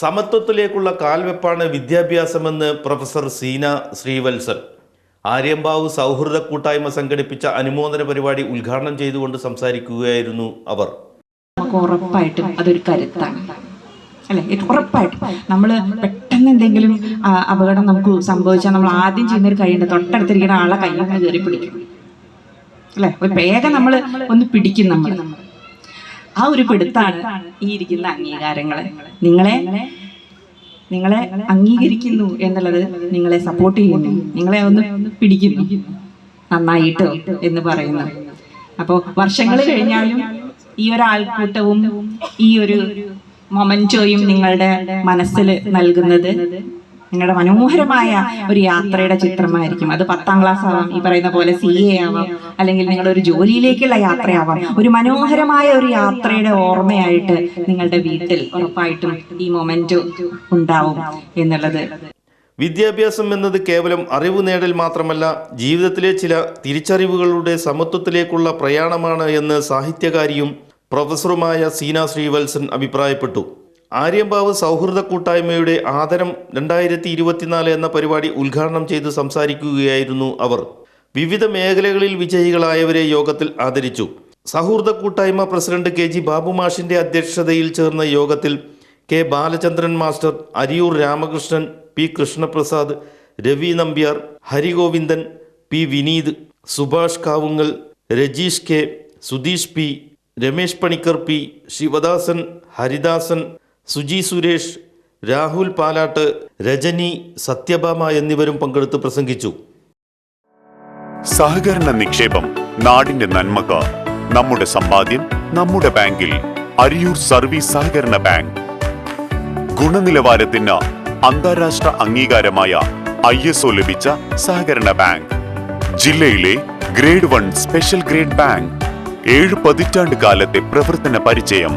സമത്വത്തിലേക്കുള്ള കാൽവെപ്പാണ് വിദ്യാഭ്യാസമെന്ന് പ്രൊഫസർ സീന ശ്രീവത്സൻ ആര്യമ്പാവ് സൗഹൃദ കൂട്ടായ്മ സംഘടിപ്പിച്ച അനുമോദന പരിപാടി ഉദ്ഘാടനം ചെയ്തുകൊണ്ട് സംസാരിക്കുകയായിരുന്നു അവർ. നമുക്ക് ഉറപ്പായിട്ടും അതൊരു കരുത്താണ്. അല്ലെ? ഉറപ്പായിട്ടും. നമ്മൾ പെട്ടെന്ന് എന്തെങ്കിലും അപകടം നമുക്ക് സംഭവിച്ചാൽ നമ്മൾ ആദ്യം ചെയ്യുന്ന ഒരു കൈയുണ്ട് തൊട്ടടുത്തിരിക്കുന്ന ആളെ കയ്യൊന്ന് കയറി പിടിക്കും. അല്ലെ? ഒരു വേഗം നമ്മൾ ഒന്ന് പിടിക്കും നമ്മൾ ആ ഒരു പിടുത്താണ് ഈ ഇരിക്കുന്ന അംഗീകാരങ്ങളെ. നിങ്ങളെ നിങ്ങളെ അംഗീകരിക്കുന്നു എന്നുള്ളത് നിങ്ങളെ സപ്പോർട്ട് ചെയ്യുന്നു. നിങ്ങളെ ഒന്ന് പിടിക്കുന്നു. നന്നായിട്ടോ എന്ന് പറയുന്നു. അപ്പോൾ വർഷങ്ങൾ കഴിഞ്ഞാലും ഈ ഒരു ആൾക്കൂട്ടവും ഈ ഒരു മൊമന്റോയും നിങ്ങളുടെ മനസ്സിൽ നൽകുന്നത് നിങ്ങളുടെ മനോഹരമായ ഒരു യാത്രയുടെ ചിത്രമായിരിക്കും. അത് പത്താം ക്ലാസ് ആവാം. ഈ പറയുന്ന പോലെ സി എ ആവാം. അല്ലെങ്കിൽ നിങ്ങളുടെ ഒരു ജോലിയിലേക്കുള്ള യാത്രയാവാം. ഒരു മനോഹരമായ ഒരു യാത്രയുടെ ഓർമ്മയായിട്ട് നിങ്ങളുടെ വീട്ടിൽ ഉറപ്പായിട്ടും ഈ മൊമെന്റ് ഉണ്ടാവും എന്നുള്ളത്. വിദ്യാഭ്യാസം എന്നത് കേവലം അറിവ് നേടൽ മാത്രമല്ല ജീവിതത്തിലെ ചില തിരിച്ചറിവുകളുടെ സമത്വത്തിലേക്കുള്ള പ്രയാണമാണ് എന്ന് സാഹിത്യകാരിയും പ്രൊഫസറുമായ സീന ശ്രീവത്സൻ അഭിപ്രായപ്പെട്ടു. ആര്യമ്പാവ് സൗഹൃദ കൂട്ടായ്മയുടെ ആദരം രണ്ടായിരത്തി ഇരുപത്തിനാല് എന്ന പരിപാടി ഉദ്ഘാടനം ചെയ്ത് സംസാരിക്കുകയായിരുന്നു അവർ. വിവിധ മേഖലകളിൽ വിജയികളായവരെ യോഗത്തിൽ ആദരിച്ചു. സൗഹൃദ കൂട്ടായ്മ പ്രസിഡന്റ് കെ ജി ബാബുമാഷിന്റെ അധ്യക്ഷതയിൽ ചേർന്ന യോഗത്തിൽ K Balachandran master Ariyur Ramakrishnan P Krishnaprasad Ravi Nambiar Harigovindan P Vineeth Subhash Kavungal Rajeesh K Sudheesh P Ramesh Panicker P Sivadasan Haridasan Suji Suresh Rahul Palatt Rajani Sathyabhama എന്നിവരും പങ്കെടുത്ത് പ്രസംഗിച്ചു. സഹകരണ നിക്ഷേപം നാടിന്റെ നന്മക്ക് നമ്മുടെ സമ്പാദ്യം നമ്മുടെ ബാങ്കിൽ അരിയൂർ സർവീസ് സഹകരണ ബാങ്ക്. ഗുണനിലവാരത്തിന് അന്താരാഷ്ട്ര അംഗീകാരമായ ഐ എസ് ഒ ലഭിച്ച സഹകരണ ബാങ്ക്. ജില്ലയിലെ grade one special grade bank. ഏഴ് പതിറ്റാണ്ട് കാലത്തെ പ്രവർത്തന പരിചയം